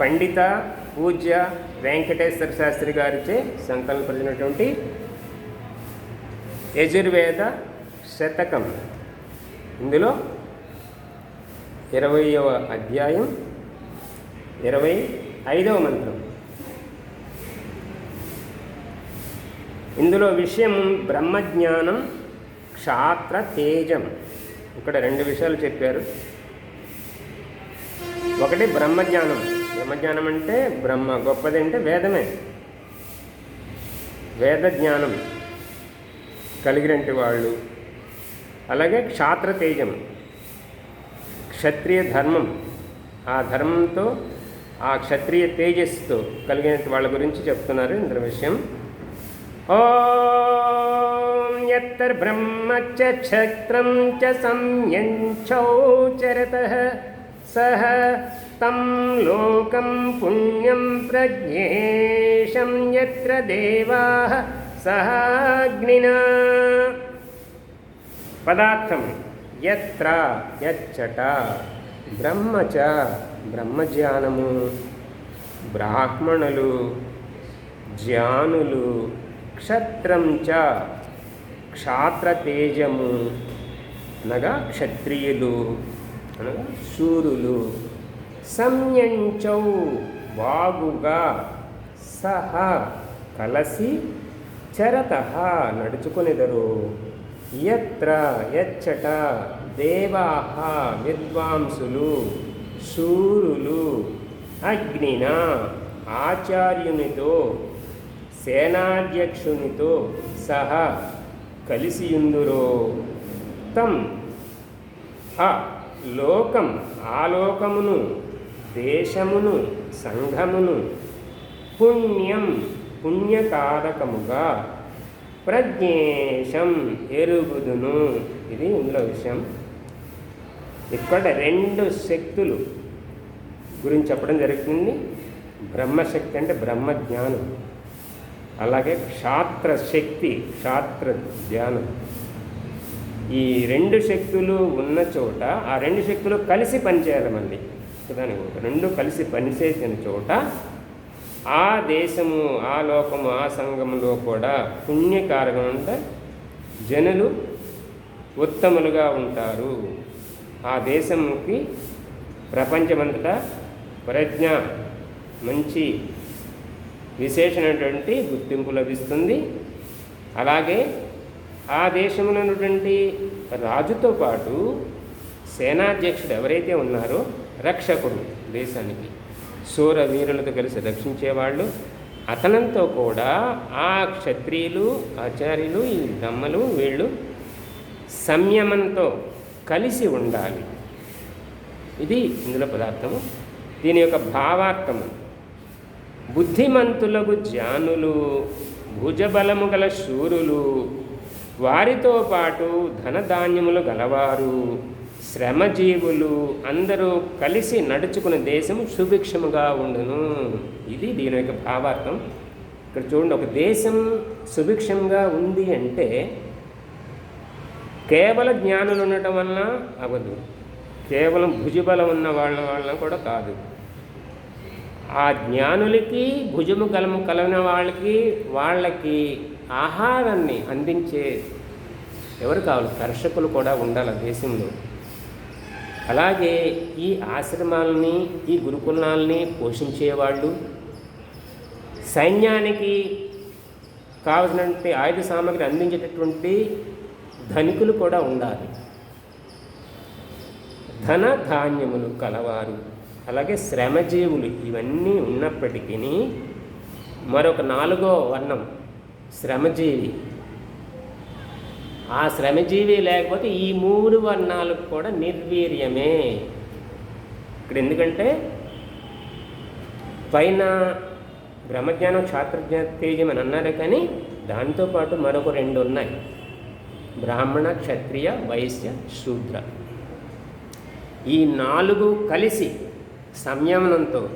పండిత పూజ్య వెంకటేశ్వర శాస్త్రి గారిచే సంకల్పించినటువంటి యజుర్వేద శతకం. ఇందులో ఇరవయవ అధ్యాయం ఇరవై ఐదవ మంత్రం. ఇందులో విషయం బ్రహ్మజ్ఞానం క్షాత్ర తేజం. ఇక్కడ రెండు విషయాలు చెప్పారు. ఒకటి బ్రహ్మజ్ఞానం. బ్రహ్మజ్ఞానం అంటే బ్రహ్మ గొప్పది అంటే వేదమే. వేద జ్ఞానం కలిగినటువంటి వాళ్ళు. అలాగే క్షాత్ర తేజం క్షత్రియ ధర్మం. ఆ ధర్మంతో ఆ క్షత్రియ తేజస్సుతో కలిగిన వాళ్ళ గురించి చెప్తున్నారు ఇంద్ర విషయం. ఓం యత్తర్బ్రహ్మ చ క్షత్రం చ సంయంచౌచరత సహ తం లోకం పుణ్యం ప్రజ్ఞేశం యత్ర దేవా సహాగ్నినా పదార్థం ఎత్ర ఎచ్చట బ్రహ్మచ బ్రహ్మజ్ఞానము బ్రాహ్మణులు జ్ఞానులు క్షత్రం చ క్షాత్రతేజము అనగా క్షత్రియులు అనగా శూరులు సంయంచౌ వాగుగా సహ కలసి చరత నడుచుకునిదరు. ఎత్ర ఎచ్చట దేవాహ విద్వాంసులు శూరులు అగ్నిన ఆచార్యునితో సేనాధ్యక్షునితో సహా కలిసియుందురో. తం హ లోకం ఆ లోకమును దేశమును సంఘమును పుణ్యం పుణ్యకారకముగా ప్రజ్ఞేశం ఎరుగుదును. ఇది ఇందులో విషయం. ఇక్కడ రెండు శక్తులు గురించి చెప్పడం జరుగుతుంది. బ్రహ్మశక్తి అంటే బ్రహ్మజ్ఞానం. అలాగే క్షాత్రశక్తి క్షాత్ర ధ్యానం ఈ రెండు శక్తులు ఉన్న చోట ఆ రెండు శక్తులు కలిసి పనిచేయాలి మళ్ళీ. దానికి రెండు కలిసి పనిచేసిన చోట ఆ దేశము ఆ లోకము ఆ సంఘములో కూడా పుణ్యకారకం అంటే జనులు ఉత్తములుగా ఉంటారు. ఆ దేశంకి ప్రపంచమంతటా ప్రజ్ఞ మంచి విశేషమైనటువంటి గుర్తింపు లభిస్తుంది. అలాగే ఆ దేశంలో ఉన్నటువంటి రాజుతో పాటు సేనాధ్యక్షుడు ఎవరైతే ఉన్నారో రక్షకుడు దేశానికి. శూర వీరులతో కలిసి రక్షించేవాళ్ళు. అతనంతో కూడా ఆ క్షత్రియులు ఆచార్యులు ఈ దమ్మలు వీళ్ళు సంయమంతో కలిసి ఉండాలి. ఇది ఇందులో పదార్థము. దీని యొక్క భావార్థము. బుద్ధిమంతులకు జ్ఞానులు భుజబలము గల శూరులు వారితో పాటు ధనధాన్యములు గలవారు. శ్రమజీవులు అందరూ కలిసి నడుచుకునే దేశం సుభిక్షముగా ఉండును. ఇది దీని యొక్క భావార్థం. ఇక్కడ చూడండి ఒక దేశం సుభిక్షంగా ఉంది అంటే కేవల జ్ఞానులు ఉండటం వలన అవ్వదు. కేవలం భుజబలం ఉన్న వాళ్ళ వలన కూడా కాదు. ఆ జ్ఞానులకి భుజము కలము కలిగిన వాళ్ళకి వాళ్ళకి ఆహారాన్ని అందించే ఎవరు కావాలి? కర్షకులు కూడా ఉండాలి దేశంలో. అలాగే ఈ ఆశ్రమాలని ఈ గురుకులాలని పోషించేవాళ్ళు సైన్యానికి కావలసినటువంటి ఆయుధ సామాగ్రి అందించేటటువంటి ధనికులు కూడా ఉండాలి. ధన ధాన్యములు కలవారు అలాగే శ్రమజీవులు ఇవన్నీ ఉన్నప్పటికీ మరొక నాలుగో వర్ణం శ్రమజీవి. ఆ శ్రమజీవి లేకపోతే ఈ మూడు వర్ణాలకు కూడా నిర్వీర్యమే. ఇక్కడ ఎందుకంటే పైన బ్రహ్మజ్ఞానం క్షాత్రజ్ఞ తేజం అని అన్నారు కానీ దాంతోపాటు మరొక రెండు ఉన్నాయి. బ్రాహ్మణ క్షత్రియ వైశ్య శూద్ర. ఈ నాలుగు కలిసి సంయమనంతో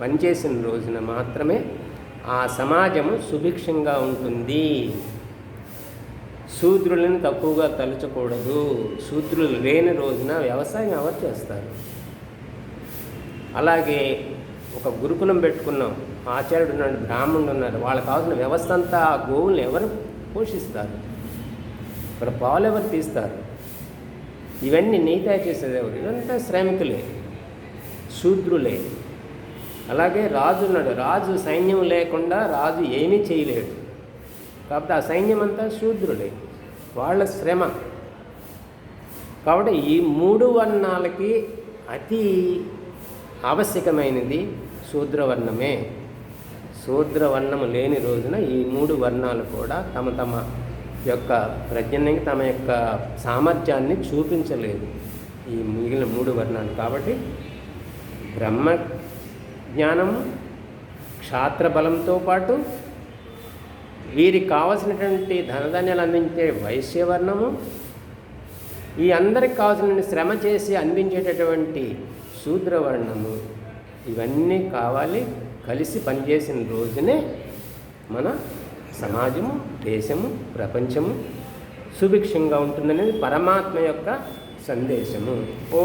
పనిచేసిన రోజున మాత్రమే ఆ సమాజము సుభిక్షంగా ఉంటుంది. శూద్రులను తక్కువగా తలుచకూడదు. శూద్రులు లేని రోజున వ్యవసాయం ఎవరు చేస్తారు? అలాగే ఒక గురుకులం పెట్టుకున్నాం. ఆచార్యుడు ఉన్నాడు బ్రాహ్మణుడు ఉన్నారు వాళ్ళకి కావాల్సిన వ్యవస్థ అంతా ఆ గోవులను ఎవరు పోషిస్తారు? ఇక్కడ పాలు ఎవరు తీస్తారు? ఇవన్నీ నీతా చేసేది ఎవరు? ఇదంతా శ్రామికులే శూద్రులే. అలాగే రాజు ఉన్నాడు. రాజు సైన్యం లేకుండా రాజు ఏమీ చేయలేడు. కాబట్టి ఆ సైన్యం అంతా శూద్రులే. వాళ్ళ శ్రమ. కాబట్టి ఈ మూడు వర్ణాలకి అతి ఆవశ్యకమైనది శూద్రవర్ణమే. శూద్రవర్ణము లేని రోజున ఈ మూడు వర్ణాలు కూడా తమ తమ యొక్క ప్రజ్ఞని తమ యొక్క సామర్థ్యాన్ని చూపించలేదు. ఈ మిగిలిన మూడు వర్ణాలు. కాబట్టి బ్రహ్మ జ్ఞానము క్షాత్ర బలంతో పాటు వీరికి కావలసినటువంటి ధనధాన్యాలు అందించే వైశ్యవర్ణము ఈ అందరికి కావాల్సిన శ్రమ చేసి అందించేటటువంటి శూద్రవర్ణము ఇవన్నీ కావాలి. కలిసి పనిచేసిన రోజునే మన సమాజము దేశము ప్రపంచము సుభిక్షంగా ఉంటుందనేది పరమాత్మ యొక్క సందేశము. ఓ